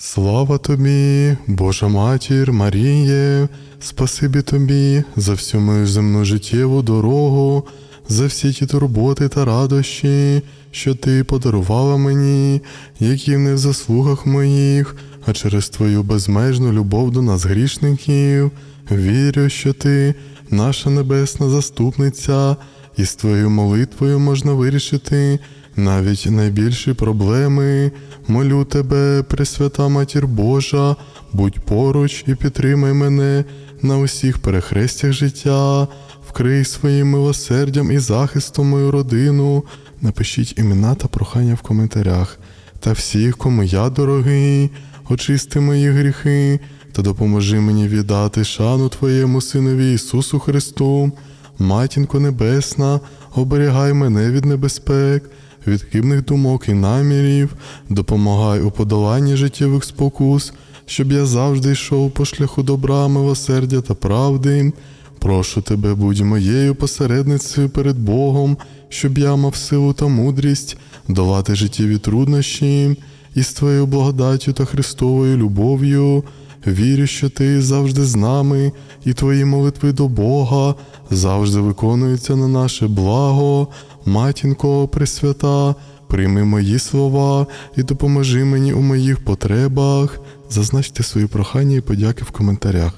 Слава тобі, Божа матір Маріє, спасибі тобі за всю мою земну життєву дорогу, за всі ті турботи та радощі, що ти подарувала мені, які не в заслугах моїх, а через твою безмежну любов до нас грішників. Вірю, що ти, наша небесна заступниця, і з твоєю молитвою можна вирішити навіть найбільші проблеми. Молю тебе, Пресвята Матір Божа, будь поруч і підтримай мене на усіх перехрестях життя, вкрий своїм милосердям і захистом мою родину. Напишіть імена та прохання в коментарях. Та всіх, кому я дорогий, очисти мої гріхи та допоможи мені віддати шану Твоєму Синові Ісусу Христу. Матінко Небесна, оберігай мене від небезпек, від хибних думок і намірів, допомагай у подоланні життєвих спокус, щоб я завжди йшов по шляху добра, милосердя та правди. Прошу тебе, будь моєю посередницею перед Богом, щоб я мав силу та мудрість долати життєві труднощі і з твоєю благодаттю та Христовою любов'ю. Вірю, що ти завжди з нами, і твої молитви до Бога завжди виконуються на наше благо. Матінко Пресвята, прийми мої слова і допоможи мені у моїх потребах. Зазначте свої прохання і подяки в коментарях.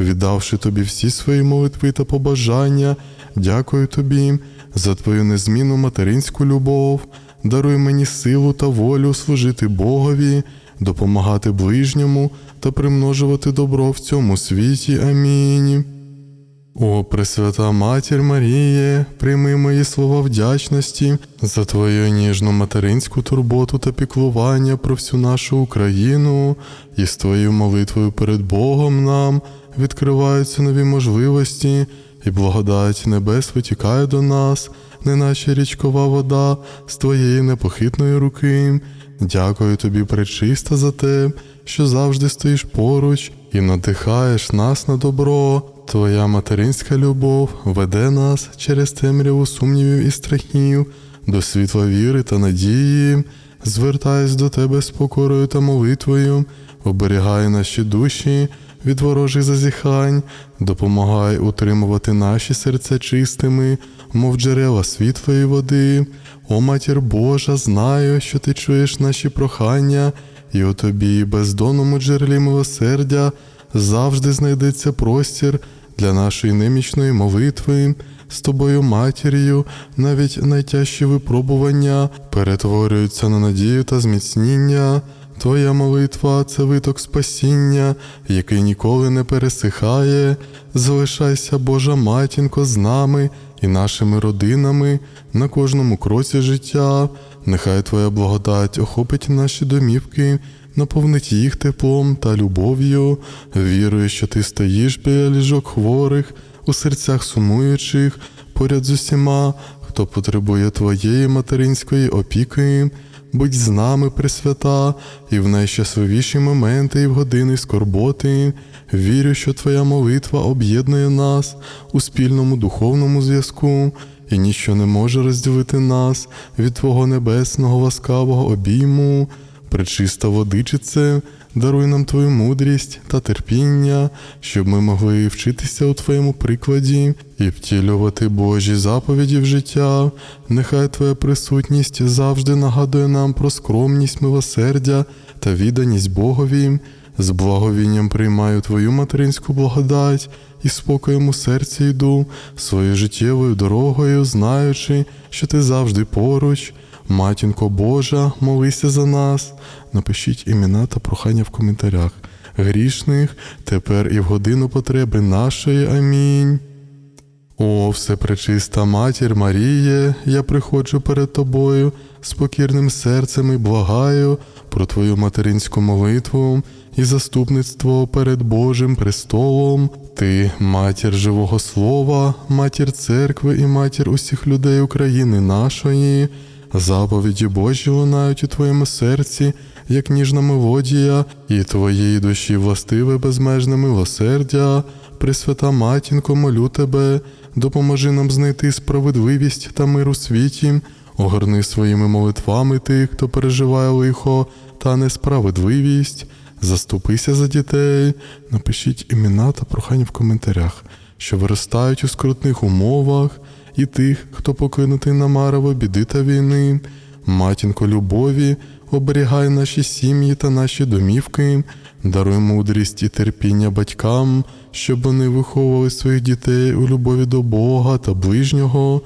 Віддавши тобі всі свої молитви та побажання, дякую тобі за твою незмінну материнську любов. Даруй мені силу та волю служити Богові, допомагати ближньому та примножувати добро в цьому світі. Амінь. О, Пресвята Матір Маріє, прийми мої слова вдячності за твою ніжну материнську турботу та піклування про всю нашу Україну, і з твоєю молитвою перед Богом нам відкриваються нові можливості, і благодать небес витікає до нас, неначе річкова вода з твоєї непохитної руки. Дякую тобі, пречиста, за те, що завжди стоїш поруч і надихаєш нас на добро. Твоя материнська любов веде нас через темряву сумнівів і страхів до світла віри та надії. Звертаюсь до тебе з покорою та молитвою, оберігай наші душі від ворожих зазіхань, допомагай утримувати наші серця чистими, мов джерела світлої води. О матір Божа, знаю, що ти чуєш наші прохання, і у тобі, бездонному джерелі милосердя, завжди знайдеться простір для нашої немічної молитви. З тобою, матір'ю, навіть найтяжчі випробування перетворюються на надію та зміцніння. Твоя молитва це виток спасіння, який ніколи не пересихає. Залишайся, Божа матінко, з нами і нашими родинами на кожному кроці життя. Нехай Твоя благодать охопить наші домівки, наповнить їх теплом та любов'ю. Вірую, що ти стоїш біля ліжок хворих, у серцях сумуючих, поряд з усіма, хто потребує Твоєї материнської опіки. Будь з нами, Пресвята, і в найщасливіші моменти, і в години скорботи. Вірю, що Твоя молитва об'єднує нас у спільному духовному зв'язку, і ніщо не може розділити нас від Твого небесного ласкавого обійму. Пречиста водичице, даруй нам Твою мудрість та терпіння, щоб ми могли вчитися у Твоєму прикладі і втілювати Божі заповіді в життя. Нехай Твоя присутність завжди нагадує нам про скромність, милосердя та відданість Богові. З благовінням приймаю Твою материнську благодать і спокоєм у серці йду своєю життєвою дорогою, знаючи, що ти завжди поруч. Матінко Божа, молися за нас. Напишіть імена та прохання в коментарях. Грішних тепер і в годину потреби нашої. Амінь. О, всепречиста матір Маріє, я приходжу перед тобою з покірним серцем і благаю про твою материнську молитву і заступництво перед Божим престолом. Ти, матір живого слова, матір церкви і матір усіх людей України нашої. Заповіді Божі лунають у твоєму серці, як ніжна мелодія, і твоїй душі властиве безмежне милосердя. Пресвята матінко, молю тебе, допоможи нам знайти справедливість та мир у світі, огорни своїми молитвами тих, хто переживає лихо, та несправедливість. Заступися за дітей, напишіть імена та прохання в коментарях, що виростають у скрутних умовах, і тих, хто покинутий на марево біди та війни. Матінко любові, оберігай наші сім'ї та наші домівки, даруй мудрість і терпіння батькам, щоб вони виховували своїх дітей у любові до Бога та ближнього.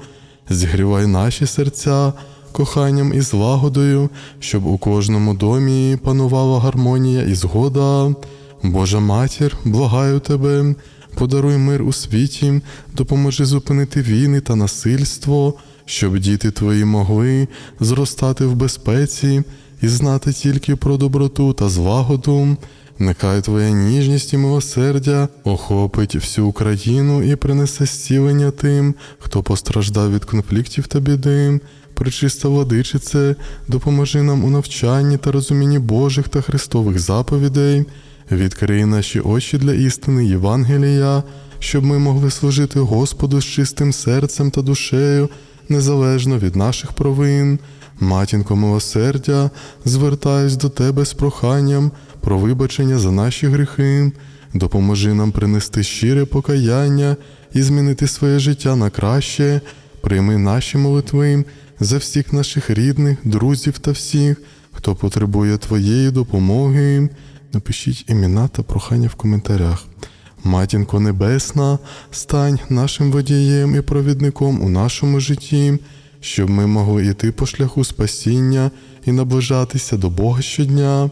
Зігрівай наші серця коханням і злагодою, щоб у кожному домі панувала гармонія і згода. Божа матір, благаю тебе, подаруй мир у світі, допоможи зупинити війни та насильство, щоб діти твої могли зростати в безпеці і знати тільки про доброту та злагоду. Нехай твоя ніжність і милосердя охопить всю Україну і принесе зцілення тим, хто постраждав від конфліктів та біди. Пречиста владичице, допоможи нам у навчанні та розумінні Божих та Христових заповідей, відкрий наші очі для істини Євангелія, щоб ми могли служити Господу з чистим серцем та душею, незалежно від наших провин. Матінко милосердя, звертаюсь до тебе з проханням про вибачення за наші гріхи, допоможи нам принести щире покаяння і змінити своє життя на краще, прийми наші молитви за всіх наших рідних, друзів та всіх, хто потребує Твоєї допомоги. Напишіть імена та прохання в коментарях. Матінко Небесна, стань нашим водієм і провідником у нашому житті, щоб ми могли йти по шляху спасіння і наближатися до Бога щодня.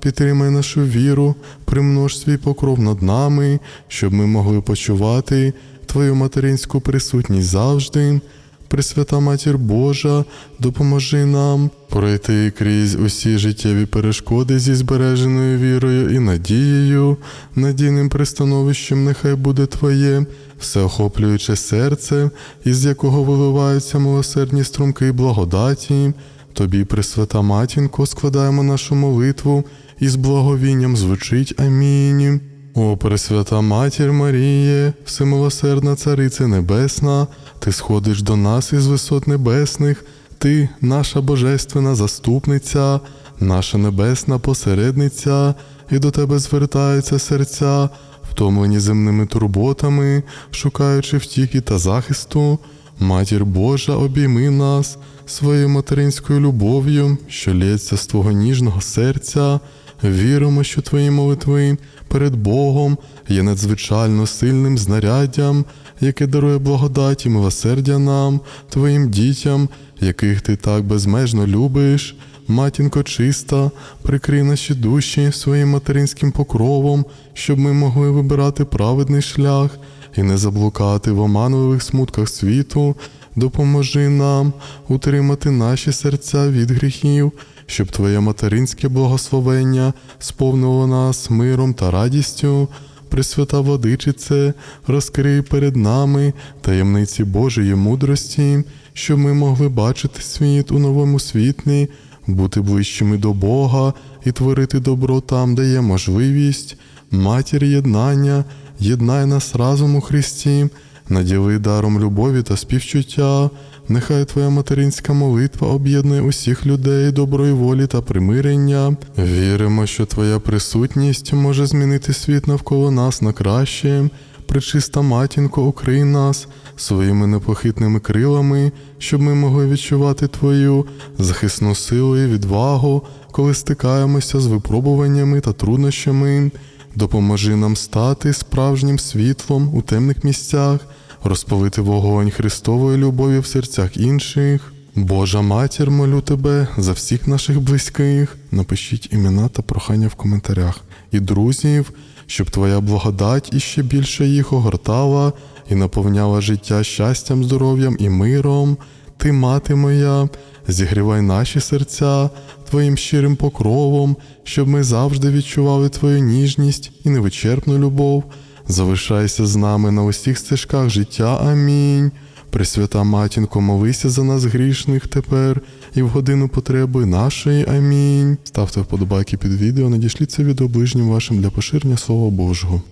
Підтримай нашу віру, примнож свій покров над нами, щоб ми могли почувати Твою материнську присутність завжди. Пресвята Матір Божа, допоможи нам пройти крізь усі життєві перешкоди зі збереженою вірою і надією, надійним пристановищем нехай буде Твоє, всеохоплююче серце, із якого виливаються милосердні струмки благодаті. Тобі, Пресвята Матінко, складаємо нашу молитву і з благовінням звучить Амінь. О, Пресвята Матір Маріє, всемилосердна Цариця Небесна, Ти сходиш до нас із висот небесних, Ти, наша божественна заступниця, наша небесна посередниця, і до Тебе звертаються серця, втомлені земними турботами, шукаючи втіки та захисту. Матір Божа, обійми нас своєю материнською любов'ю, що лється з Твого ніжного серця. Віримо, що Твої молитви перед Богом є надзвичайно сильним знаряддям, яке дарує благодать і милосердя нам, Твоїм дітям, яких Ти так безмежно любиш. Матінко чиста, прикрий наші душі своїм материнським покровом, щоб ми могли вибирати праведний шлях і не заблукати в оманливих смутках світу. Допоможи нам утримати наші серця від гріхів, щоб Твоє материнське благословення сповнило нас миром та радістю. Пресвята Владичице, розкрий перед нами таємниці Божої мудрості, щоб ми могли бачити світ у новому світлі, бути ближчими до Бога і творити добро там, де є можливість. Матір єднання, єднай нас разом у Христі, наділи даром любові та співчуття. Нехай Твоя материнська молитва об'єднує усіх людей доброї волі та примирення. Віримо, що Твоя присутність може змінити світ навколо нас на краще. Пречиста матінко, укрий нас своїми непохитними крилами, щоб ми могли відчувати Твою захисну силу і відвагу, коли стикаємося з випробуваннями та труднощами. Допоможи нам стати справжнім світлом у темних місцях, розпалити вогонь Христової любові в серцях інших. Божа матір, молю тебе за всіх наших близьких. Напишіть імена та прохання в коментарях і друзів, щоб твоя благодать іще більше їх огортала і наповняла життя щастям, здоров'ям і миром. Ти, мати моя, зігрівай наші серця Твоїм щирим покровом, щоб ми завжди відчували Твою ніжність і невичерпну любов. Залишайся з нами на усіх стежках життя. Амінь. Пресвята матінко, молися за нас грішних тепер і в годину потреби нашої. Амінь. Ставте вподобайки під відео, надішліться відео ближнім вашим для поширення Слова Божого.